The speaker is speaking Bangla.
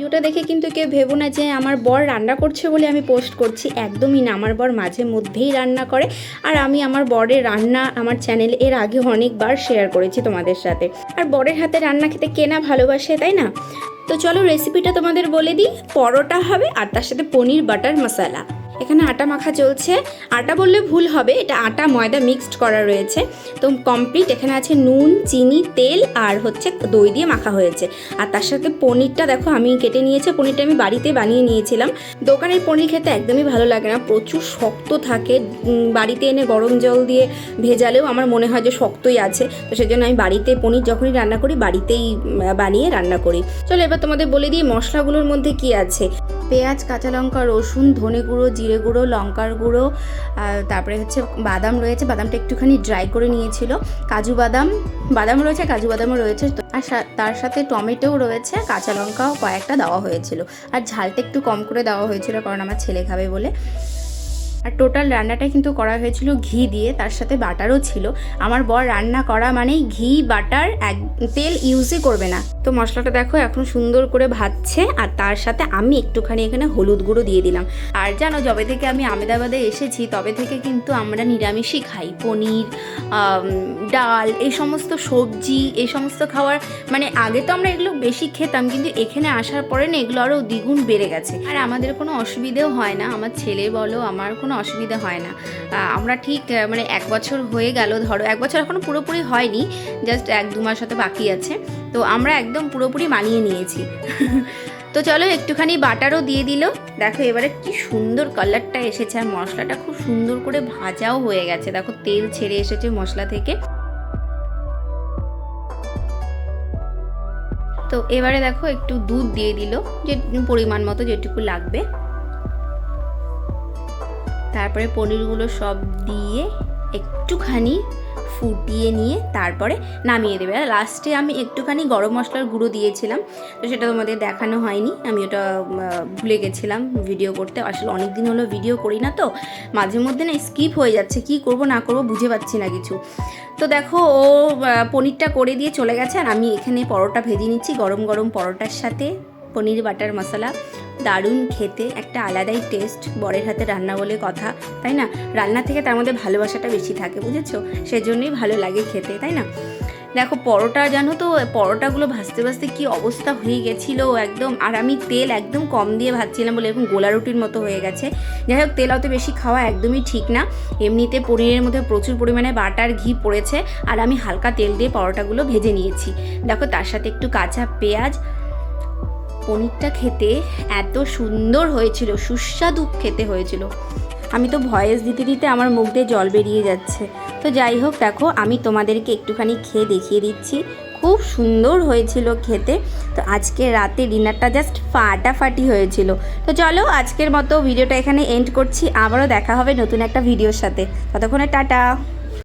ভিডিওটা দেখে কিন্তু কেউ ভেবো না যে আমার বর রান্না করছে বলে আমি পোস্ট করছি। একদমই না, আমার বর মাঝে মধ্যেই রান্না করে। আর আমি আমার বরের রান্না আমার চ্যানেলে এর আগে অনেকবার শেয়ার করেছি তোমাদের সাথে। আর বরের হাতে রান্না খেতে কেনা ভালোবাসে, তাই না? তো চলো রেসিপিটা তোমাদের বলে দিই। পরোটা হবে আর তার সাথে পনির বাটার মশলা। এখানে আটা মাখা চলছে। আটা বললে ভুল হবে, এটা আটা ময়দা মিক্সড করা রয়েছে। তো কমপ্লিট এখানে আছে নুন, চিনি, তেল আর হচ্ছে দই দিয়ে মাখা হয়েছে। আর তার সাথে পনিরটা দেখো, আমি কেটে নিয়েছি, পনিরটা আমি বাড়িতে বানিয়ে নিয়েছিলাম। দোকানের পনির খেতে একদমই ভালো লাগে না, প্রচুর শক্ত থাকে। বাড়িতে এনে গরম জল দিয়ে ভেজালেও আমার মনে হয় যে শক্তই আছে। তো সেজন্য আমি বাড়িতে পনির যখনই রান্না করি, বাড়িতেই বানিয়ে রান্না করি। চলো এবার তোমাদের বলে দিই মশলাগুলোর মধ্যে কি আছে। পেঁয়াজ, কাঁচা লঙ্কা, রসুন, ধনে গুঁড়ো, জিরে গুঁড়ো, লঙ্কার গুঁড়ো তারপরে হচ্ছে বাদাম রয়েছে। বাদামটা একটুখানি ড্রাই করে নিয়েছিল। কাজু বাদাম বাদাম রয়েছে, কাজু বাদামও রয়েছে। আর তার সাথে টমেটোও রয়েছে, কাঁচা লঙ্কাও কয়েকটা দেওয়া হয়েছিল। আর ঝালটা একটু কম করে দেওয়া হয়েছিল, কারণ আমার ছেলে খাবে বলে। আর টোটাল রান্নাটা কিন্তু করা হয়েছিল ঘি দিয়ে, তার সাথে বাটারও ছিল। আমার বর রান্না করা মানেই ঘি, বাটার, এক, তেল ইউজই করবে না। তো মশলাটা দেখো এখন সুন্দর করে ভাজছে, আর তার সাথে আমি একটুখানি এখানে হলুদ গুঁড়ো দিয়ে দিলাম। আর জানো, যবে থেকে আমি আমেদাবাদে এসেছি, তবে থেকে কিন্তু আমরা নিরামিষই খাই। পনির ডাল, এই সমস্ত সবজি, এই সমস্ত খাওয়ার মানে আগে তো আমরা এগুলো বেশি খেতাম, কিন্তু এখানে আসার পরে না এগুলো আরও দ্বিগুণ বেড়ে গেছে। আর আমাদের কোনো অসুবিধেও হয় না। আমার ছেলে বলো, আমার কোনো অসুবিধা হয় না। আমরা ঠিক মানে এক বছর হয়ে গেল, ধরো এক বছর এখনও পুরোপুরি হয়নি জাস্ট এক দু মাস হতে বাকি আছে। তো আমরা একদম পুরোপুরি মানিয়ে নিয়েছি। তো চলো একটুখানি বাটারও দিয়ে দিল। দেখো এবারে কি সুন্দর কালারটা এসেছে আর মশলাটা খুব সুন্দর করে ভাজাও হয়ে গেছে। দেখো তেল ছেড়ে এসেছে মশলা থেকে। তো এবারে দেখো একটু দুধ দিয়ে দিল, যে পরিমাণ মতো যেটুকু লাগবে। তারপরে পনিরগুলো সব দিয়ে একটুখানি ফুটিয়ে নিয়ে তারপরে নামিয়ে দেবে। আর লাস্টে আমি একটুখানি গরম মশলার গুঁড়ো দিয়েছিলাম, তো সেটা তোমাদের দেখানো হয়নি। আমি ওটা ভুলে গেছিলাম ভিডিও করতে। আসলে অনেক দিন হলো ভিডিও করি না তো, মাঝে মধ্যে না স্কিপ হয়ে যাচ্ছে, কি করব না করব বুঝে পাচ্ছি না কিছু। তো দেখো, ও পনিরটা করে দিয়ে চলে গেছে, আর আমি এখানে পরোটা ভেজে নিচ্ছি, গরম গরম পরোটার সাথে, পনির বাটার মশলা। দারুণ খেতে, একটা আলাদাই টেস্ট বরের হাতে রান্না বলে কথা, তাই না? রান্না থেকে তার মধ্যে ভালোবাসাটা বেশি থাকে, বুঝেছ? সেজন্যই ভালো লাগে খেতে, তাই না? দেখো, পরোটা জানো তো, পরোটাগুলো ভাজতে ভাজতে কি অবস্থা হয়ে গেছিল একদম, আর আমি তেল একদম কম দিয়ে ভাজছিলাম বলে এরকম গোলা রুটির মতো হয়ে গেছে। যাই হোক, তেল অত বেশি খাওয়া একদমই ঠিক না। এমনিতে পনিরের মধ্যে প্রচুর পরিমাণে বাটার, ঘি পড়েছে, আর আমি হালকা তেল দিয়ে পরোটাগুলো ভেজে নিয়েছি। দেখো, তার সাথে একটু কাঁচা পেঁয়াজ পনিরটা খেতে এত সুন্দর হয়েছিল, সুস্বাদু খেতে হয়েছিল। আমি তো ভয়েস দিতে দিতে আমার মুখ দিয়ে জল বেরিয়ে যাচ্ছে। তো যাই হোক, দেখো, আমি তোমাদেরকে একটুখানি খেয়ে দেখিয়ে দিচ্ছি। খুব সুন্দর হয়েছিল খেতে। তো আজকে রাতে ডিনারটা জাস্ট ফাটাফাটি হয়েছিল। তো চলো, আজকের মতো ভিডিওটা এখানে এন্ড করছি। আবারও দেখা হবে নতুন একটা ভিডিওর সাথে। ততক্ষণে টাটা।